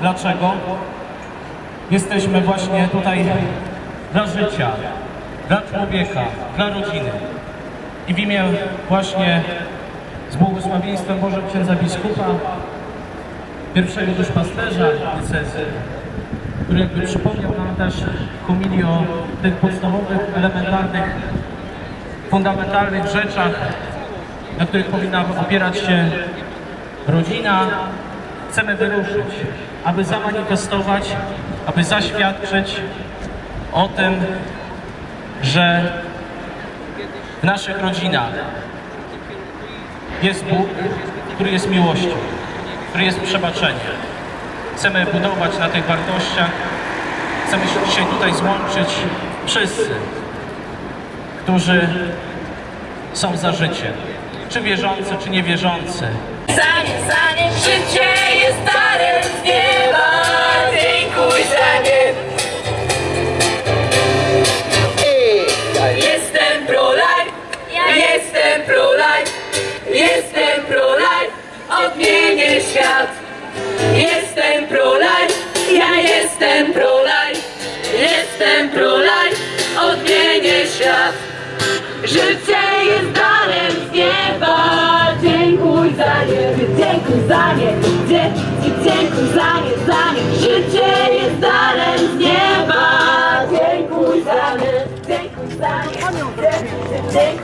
dlaczego jesteśmy właśnie tutaj dla życia, dla człowieka, dla rodziny. I w imię właśnie z błogosławieństwem Bożym księdza biskupa, pierwszego duszpasterza diecezji, który jakby przypomniał nam też homilii o tych podstawowych, elementarnych, fundamentalnych rzeczach, na których powinna opierać się rodzina, chcemy wyruszyć, aby zamanifestować, aby zaświadczyć o tym, że w naszych rodzinach jest Bóg, który jest miłością, który jest przebaczeniem. Chcemy budować na tych wartościach, chcemy się tutaj złączyć wszyscy, którzy są za życiem, czy wierzący, czy niewierzący, zanim życie Życie jest darem z nieba, dziękuj za nie, dziękuj za nie, dziękuj za nie, za nie. Życie jest darem z nieba, dziękuj za nie, dziękuj za nie, dziękuj.